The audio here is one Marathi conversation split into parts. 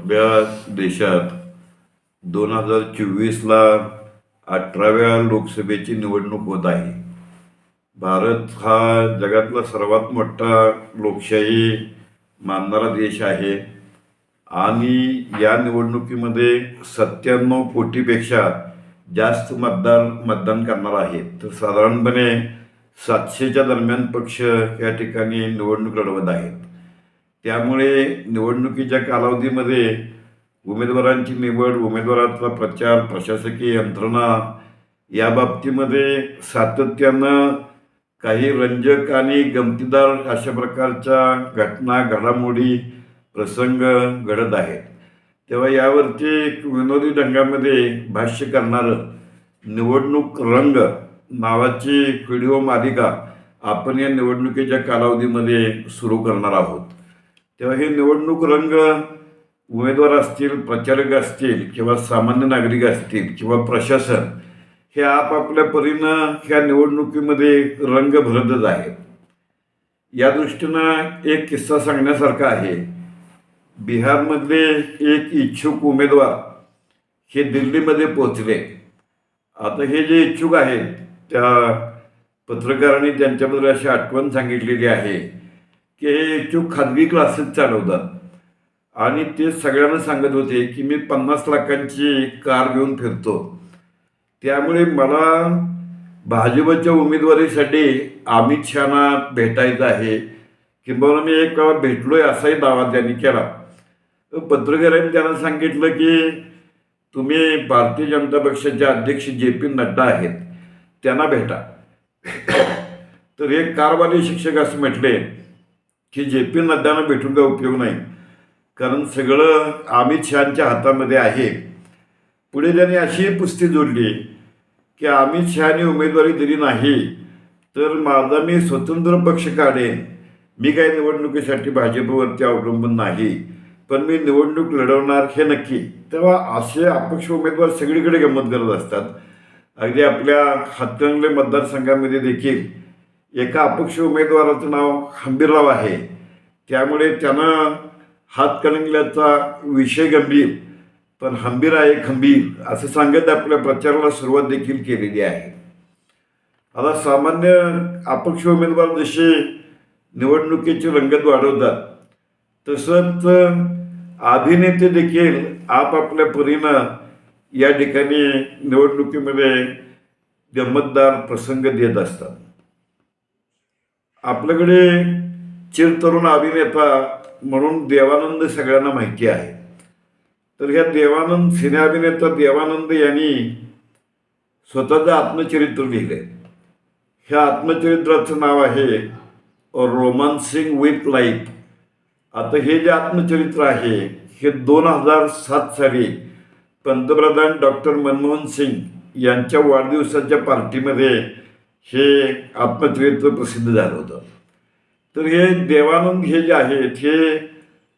आपल्या देशात दोन हजार चोवीसला अठराव्या लोकसभेची निवडणूक होत आहे. भारत हा जगातला सर्वात मोठा लोकशाही मानणारा देश आहे. आणि या निवडणुकीमध्ये सत्त्याण्णव कोटीपेक्षा जास्त मतदार मतदान करणार आहेत. तर साधारणपणे सातशेच्या दरम्यान पक्ष या ठिकाणी निवडणूक लढवत आहेत. त्यामुळे निवडणुकीच्या कालावधीमध्ये उमेदवारांची निवड उमेदवाराचा प्रचार प्रशासकीय यंत्रणा या बाबतीमध्ये सातत्यानं काही रंजक आणि गमतीदार अशा प्रकारच्या घटना घडामोडी प्रसंग घडत आहेत. तेव्हा यावरती एक विनोदी ढंगामध्ये भाष्य करणारं निवडणूक रंग नावाची व्हिडिओ मालिका आपण या निवडणुकीच्या कालावधीमध्ये सुरू करणार आहोत. तेव्हा हे निवडणूक रंग उमेदवार असतील प्रचारक असतील किंवा सामान्य नागरिक असतील किंवा प्रशासन हे आपापल्या परीनं ह्या निवडणुकीमध्ये रंग भरतच आहेत. या दृष्टीनं एक किस्सा सांगण्यासारखा आहे. बिहारमधले एक इच्छुक उमेदवार हे दिल्लीमध्ये पोचले आता हे जे इच्छुक आहेत त्या पत्रकारांनी त्यांच्याबद्दल अशी आठवण सांगितलेली आहे. की जो खाजगी क्लासेस चालवतात. आणि ते सगळ्यांना सांगत होते की मी पन्नास लाखांची कार घेऊन फिरतो. त्यामुळे मला भाजपच्या उमेदवारीसाठी अमित शहाना भेटायचं आहे. किंबहुना मी एक वेळा भेटलोय असाही दावा त्यांनी केला. पत्रकारांनी त्यांना सांगितलं की तुम्ही भारतीय जनता पक्षाचे अध्यक्ष जे पी नड्डा आहेत त्यांना भेटा. तर एक कारवाले शिक्षक असं म्हटले. की जे पी नड्डांना भेटून काय उपयोग नाही. कारण सगळं अमित शहाच्या हातामध्ये आहे. पुढे त्यांनी अशी पुस्ती जोडली की अमित शहाने उमेदवारी दिली नाही तर माझा मी स्वतंत्र पक्ष काढेन. मी काही निवडणुकीसाठी भाजपवरती अवलंबून नाही पण मी निवडणूक लढवणार हे नक्की. तेव्हा असे अपक्ष उमेदवार सगळीकडे गंमत करत असतात. अगदी आपल्या हातकणंगले मतदारसंघामध्ये देखील एका अपक्ष उमेदवाराचं नाव हंबीरराव आहे. त्यामुळे त्यांना हातकणंगल्याचा विषय गंभीर पण हंबीर आहे खंबीर असं सांगत आपल्या प्रचाराला सुरुवात देखील केलेली आहे. आता सामान्य अपक्ष उमेदवार जसे निवडणुकीची रंगत वाढवतात तसंच अभिनेते देखील आपापल्या परीनं या ठिकाणी निवडणुकीमध्ये गंमतदार प्रसंग देत असतात. आपल्याकडे चिरतरुण अभिनेता म्हणून देवानंद सगळ्यांना माहिती आहे. तर ह्या देवानंद सिने अभिनेता देवानंद यांनी स्वतःचं आत्मचरित्र लिहिलंय ह्या आत्मचरित्राचं नाव आहे रोमान्सिंग विथ लाईफ. आता हे जे आत्मचरित्र आहे हे दोन हजार सात साली पंतप्रधान डॉक्टर मनमोहन सिंग यांच्या वाढदिवसाच्या पार्टीमध्ये हे आत्मचरित्र प्रसिद्ध झालं होतं. तर हे देवानंद हे जे आहेत हे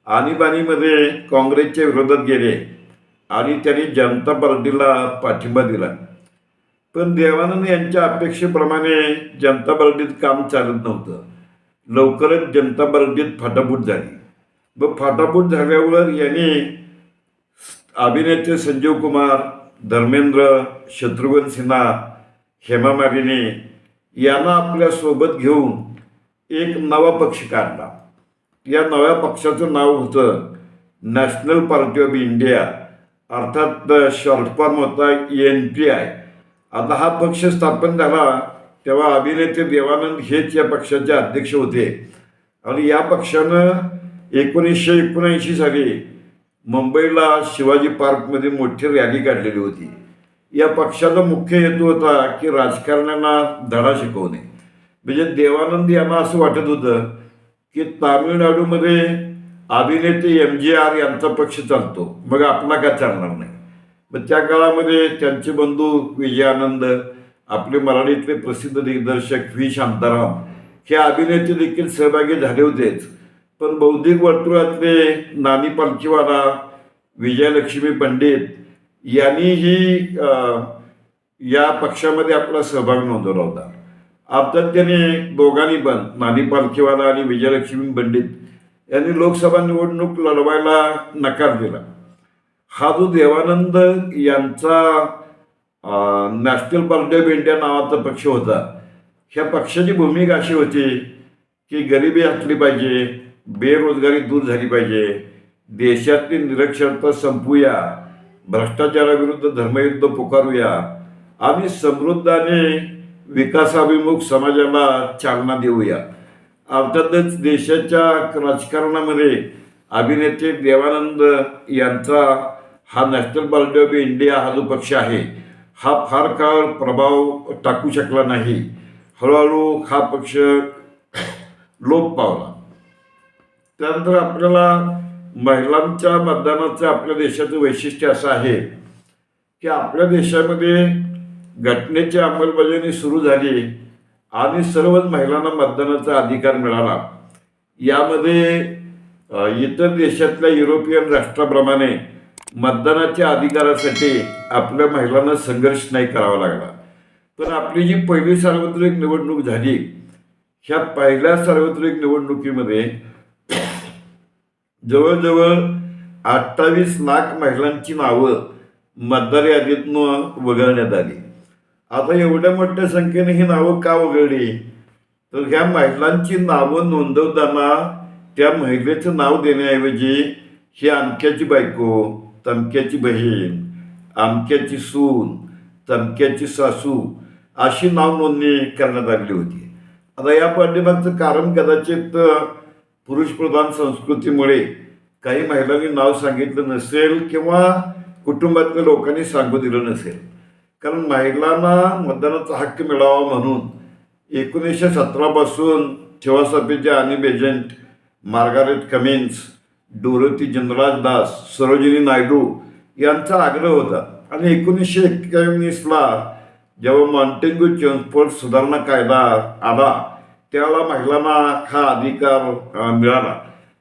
आणीबाणीमध्ये काँग्रेसच्या विरोधात गेले आणि त्यांनी जनता पार्टीला पाठिंबा दिला. पण देवानंद यांच्या अपेक्षेप्रमाणे जनता पार्टीत काम चालत नव्हतं. लवकरच जनता पार्टीत फाटाफूट झाली. व फाटाफूट झाल्यावर यांनी अभिनेते संजीव कुमार धर्मेंद्र शत्रुघ्न सिन्हा हेमा मालिनी यांना आपल्यासोबत घेऊन एक नवा पक्ष काढला. या नव्या पक्षाचं नाव होतं नॅशनल पार्टी ऑफ इंडिया अर्थात शॉर्ट फॉर्म होता एन पी आय. आता हा पक्ष स्थापन झाला तेव्हा अभिनेते देवानंद हेच या पक्षाचे अध्यक्ष होते. आणि या पक्षानं एकोणीसशे एकोणऐंशी साली मुंबईला शिवाजी पार्कमध्ये मोठी रॅली काढलेली होती. या पक्षाचा मुख्य हेतू होता की राजकारण्यांना धडा शिकवणे. म्हणजे देवानंद यांना असं वाटत होतं की तामिळनाडूमध्ये अभिनेते एम जी आर यांचा पक्ष चालतो. मग आपला का चालणार नाही. मग त्या काळामध्ये त्यांचे बंधू विजयानंद आपले मराठीतले प्रसिद्ध दिग्दर्शक व्ही. शांताराम हे अभिनेते देखील सहभागी झाले होतेच. पण बौद्धिक वर्तुळातले नानी पालखीवाला विजयलक्ष्मी पंडित यांनीही ही या पक्षामध्ये आपला सहभाग नोंदवला होता. आता त्याने दोघांनी पण नानी पालखीवाला आणि विजयलक्ष्मी पंडित यांनी लोकसभा निवडणूक लढवायला नकार दिला. हा जो देवानंद यांचा नॅशनल पार्टी ऑफ इंडिया नावाचा पक्ष होता ह्या पक्षाची भूमिका अशी होती की गरिबी असली पाहिजे बेरोजगारी दूर झाली पाहिजे देशातली निरक्षरता संपूया भ्रष्टाचाराविरुद्ध धर्मयुद्ध पुकारूया. आम्ही समृद्धाने विकासाभिमुख समाजाला चालना देऊया. अर्थातच देशाच्या राजकारणामध्ये अभिनेते देवानंद यांचा हा नॅशनल पार्टी ऑफ इंडिया हा जो पक्ष आहे हा फार काळ प्रभाव टाकू शकला नाही. हळूहळू हा पक्ष लोप पावला. त्यानंतर आपल्याला महिलांच्या मतदानाचं आपल्या देशाचं वैशिष्ट्य असं आहे की आपल्या देशामध्ये घटनेची अंमलबजावणी सुरू झाली आणि सर्वच महिलांना मतदानाचा अधिकार मिळाला. यामध्ये इतर देशातल्या युरोपियन राष्ट्राप्रमाणे मतदानाच्या अधिकारासाठी आपल्या महिलांना संघर्ष नाही करावा लागला. पण आपली जी पहिली सार्वत्रिक निवडणूक झाली ह्या पहिल्या सार्वत्रिक निवडणुकीमध्ये जवळजवळ अठ्ठावीस लाख महिलांची नावं मतदार यादीतनं वगळण्यात आली. आता एवढ्या मोठ्या संख्येने ही नावं का वगळली? तर ह्या महिलांची नावं नोंदवताना त्या महिलेचं नाव देण्याऐवजी ही अमक्याची बायको तमक्याची बहीण अमक्याची सून तमक्याची सासू अशी नाव नोंदणी करण्यात आलेली होती. आता या पाठीमागचं कारण कदाचित पुरुषप्रधान संस्कृतीमुळे काही महिलांनी नाव सांगितलं नसेल किंवा कुटुंबातल्या लोकांनी सांगू दिलं नसेल. कारण महिलांना मतदानाचा हक्क मिळावा म्हणून एकोणीसशे सतरापासून ठेवासभेचे आणि Besant Margaret Cummins Dorothy Jinarajadasa Sarojini Naidu यांचा आग्रह होता. आणि एकोणीसशे एक्क्याण्णवीसला जेव्हा मॉन्टेंगू चेम्सफोर्ड सुधारणा कायदा आला त्याला महिलांना हा अधिकार मिळाला.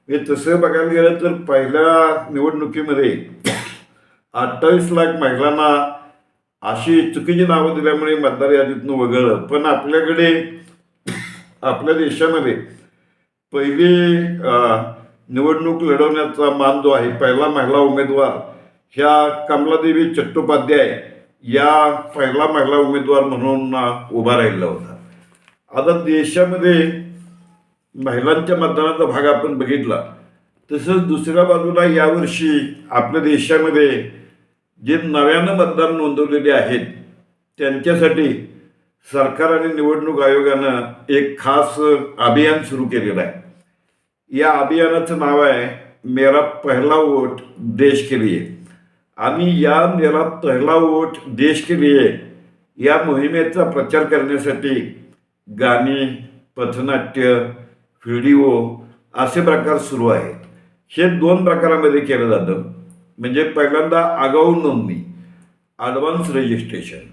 हे तसं बघायला गेलं तर पहिल्या निवडणुकीमध्ये अठ्ठावीस लाख महिलांना अशी चुकीची नावं दिल्यामुळे मतदार यादीतून वगळलं. पण आपल्याकडे आपल्या देशामध्ये पहिली निवडणूक लढवण्याचा मान जो आहे पहिला महिला उमेदवार ह्या कमलादेवी चट्टोपाध्याय या पहिला महिला उमेदवार म्हणून उभा राहिला होता. आता देशामध्ये महिलांच्या मतदानाचा भाग आपण बघितला. तसंच दुसऱ्या बाजूला यावर्षी आपल्या देशामध्ये जे नव्यानं मतदान नोंदवलेले आहेत त्यांच्यासाठी सरकार आणि निवडणूक आयोगानं एक खास अभियान सुरू केलेलं आहे. या अभियानाचं नाव आहे मेरा पहिला वोट देश के लिए. आणि या मेरा पहिला वोट देश के लिए या मोहिमेचा प्रचार करण्यासाठी गाणी पथनाट्य व्हिडिओ असे प्रकार सुरू आहेत. हे दोन प्रकारामध्ये केलं जातं. म्हणजे पहिल्यांदा आगाऊ नोंदणी ॲडव्हान्स रजिस्ट्रेशन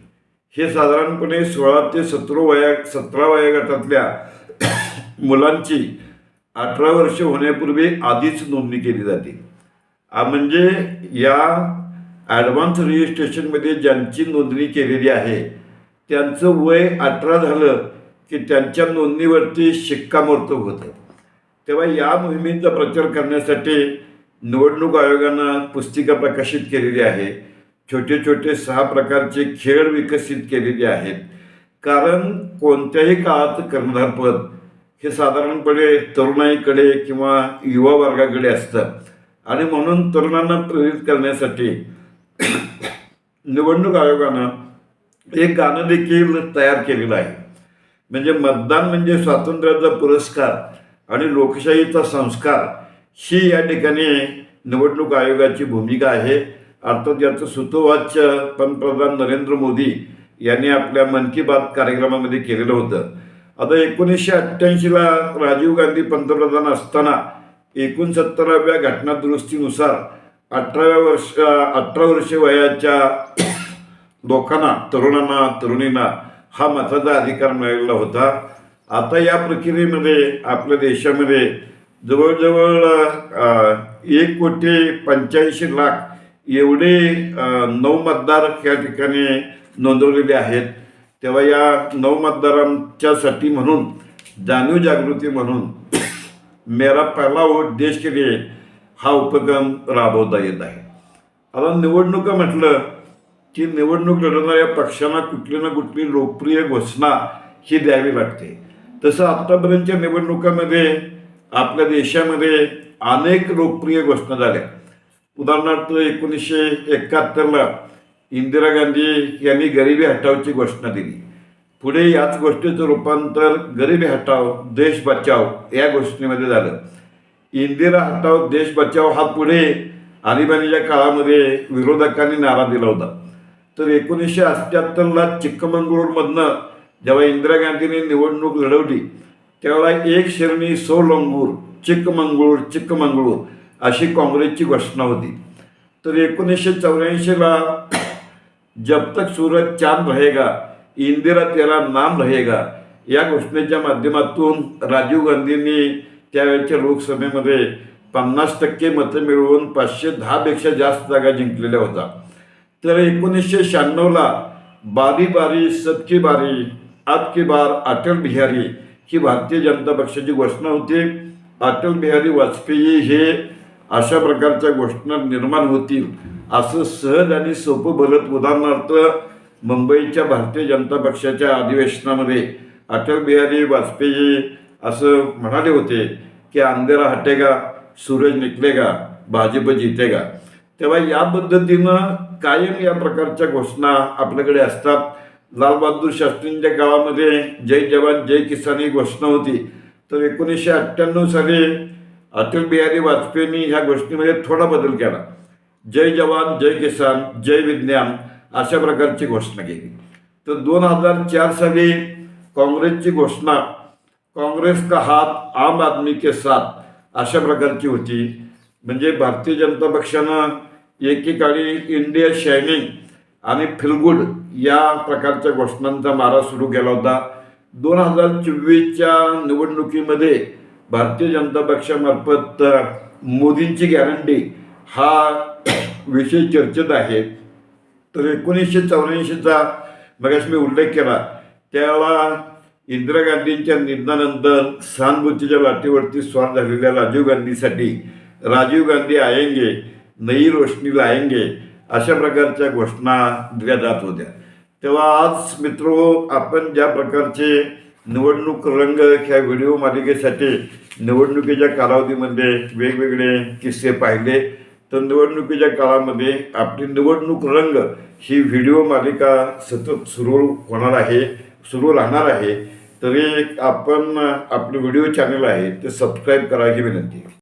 हे साधारणपणे सोळा ते सतरा वया सतरा वयोगटातल्या मुलांची अठरा वर्ष होण्यापूर्वी आधीच नोंदणी केली जाते. आ, म्हणजे या ॲडव्हान्स रजिस्ट्रेशनमध्ये ज्यांची नोंदणी केलेली आहे त्यांचं वय अठरा झालं की त्यांच्या नोंदणीवरती शिक्कामोर्तब होतं. तेव्हा या मोहिमेचा प्रचार करण्यासाठी निवडणूक आयोगानं पुस्तिका प्रकाशित केलेली आहे. छोटे छोटे सहा प्रकारचे खेळ विकसित केलेले आहेत. कारण कोणत्याही काळात कर्णधारपद हे साधारणपणे तरुणाईकडे किंवा युवा वर्गाकडे असतं. आणि म्हणून तरुणांना प्रेरित करण्यासाठी निवडणूक आयोगानं एक गाणं देखील तयार केलेलं आहे. म्हणजे मतदान म्हणजे स्वातंत्र्याचा पुरस्कार आणि लोकशाहीचा संस्कार ही या ठिकाणी निवडणूक आयोगाची भूमिका आहे. अर्थात याचं सुतोवाच्य पंतप्रधान नरेंद्र मोदी यांनी आपल्या मन की बात कार्यक्रमामध्ये केलेलं होतं. आता एकोणीसशे अठ्ठ्याऐंशीला राजीव गांधी पंतप्रधान असताना एकोणसत्तराव्या घटनादुरुस्तीनुसार अठराव्या वर्ष अठरा वर्षे वयाच्या लोकांना तरुणांना तरुणींना हा मताचा अधिकार मिळालेला होता. आता या प्रक्रियेमध्ये आपल्या देशामध्ये जवळजवळ एक कोटी पंच्याऐंशी लाख एवढे नऊ मतदार या ठिकाणी नोंदवलेले आहेत. तेव्हा या नऊ मतदारांच्यासाठी म्हणून जाणीव जागृती म्हणून मेरा पहिला वोट देश के लिए हा उपक्रम राबवता येत आहे. आता निवडणुका म्हटलं की निवडणूक लढवणाऱ्या पक्षांना कुठली ना कुठली लोकप्रिय घोषणा ही द्यावी लागते. तसं आत्तापर्यंतच्या निवडणुकामध्ये आपल्या देशामध्ये अनेक लोकप्रिय घोषणा झाल्या. उदाहरणार्थ एकोणीसशे एकाहत्तरला इंदिरा गांधी यांनी गरिबी हटावची घोषणा दिली. पुढे याच गोष्टीचं रूपांतर गरिबी हटाव देश बचाव या घोषणेमध्ये झालं. इंदिरा हटाव देश बचाव हा पुढे आणीबाणीच्या काळामध्ये विरोधकांनी नारा दिला होता. तर एकोणीसशे अठ्ठ्याहत्तरला चिक्कमंगळूरमधनं जेव्हा इंदिरा गांधींनी निवडणूक लढवली त्यावेळेला एक शिरणी सोलंगूर चिक्कमंगळूर चिक्कमंगळूर अशी काँग्रेसची घोषणा होती. तर एकोणीसशे चौऱ्याऐंशीला जब तक सूरज चांद रहेगा इंदिरा तेरा नाम रहेगा या घोषणेच्या माध्यमातून राजीव गांधींनी त्यावेळच्या लोकसभेमध्ये पन्नास टक्के मतं मिळवून पाचशे दहापेक्षा जास्त जागा जिंकलेल्या होत्या. तर एकोणीसशे शहाण्णवला बारी बारी सबकी बारी आपकी की बार अटल बिहारी ही भारतीय जनता पक्षाची घोषणा होती. अटल बिहारी वाजपेयी हे अशा प्रकारच्या घोषणा निर्माण होतील असं सहज आणि सोपं बोलत उदाहरणार्थ मुंबईच्या भारतीय जनता पक्षाच्या अधिवेशनामध्ये अटल बिहारी वाजपेयी असं म्हणाले होते की अंधेरा हटेगा सूरज निकलेगा भाजप जितेगा. तेव्हा या पद्धतीनं कायम या प्रकारच्या घोषणा आपल्याकडे असतात. लालबहादूर शास्त्रींच्या काळामध्ये जय जवान जय किसान ही घोषणा होती. तर एकोणीसशे अठ्ठ्याण्णव साली अटल बिहारी वाजपेयींनी ह्या घोषणेमध्ये थोडा बदल केला. जय जवान जय किसान जय विज्ञान अशा प्रकारची घोषणा केली. तर दोन हजार चार साली काँग्रेसची घोषणा काँग्रेस का हात आम आदमी के साथ अशा प्रकारची होती. म्हणजे भारतीय जनता पक्षानं एकेकाळी इंडिया शायनिंग आणि फिलगुड या प्रकारच्या घोषणांचा मारा सुरू केला होता. दोन हजार चोवीसच्या निवडणुकीमध्ये भारतीय जनता पक्षामार्फत मोदींची गॅरंटी हा विषय चर्चेत आहे. तर एकोणीसशे चौऱ्याऐंशीचा मगाशी मी उल्लेख केला. त्यावेळा इंदिरा गांधींच्या निधनानंतर सहानुभूतीच्या लाटेवरती स्वार झालेल्या राजीव गांधीसाठी राजीव गांधी आयंगे नई रोशनी लायंगे अशा प्रकारच्या घोषणा दिल्या जात होत्या. तेव्हा आज मित्रो हो, आपण ज्या प्रकारचे निवडणूक रंग ह्या व्हिडिओ मालिकेसाठी निवडणुकीच्या कालावधीमध्ये वेगवेगळे किस्से पाहिले तर निवडणुकीच्या काळामध्ये आपली निवडणूक रंग ही व्हिडिओ मालिका सतत सुरू होणार आहे सुरू राहणार आहे. तरी आपण आपलं व्हिडिओ चॅनल आहे ते सबस्क्राईब करायची विनंती.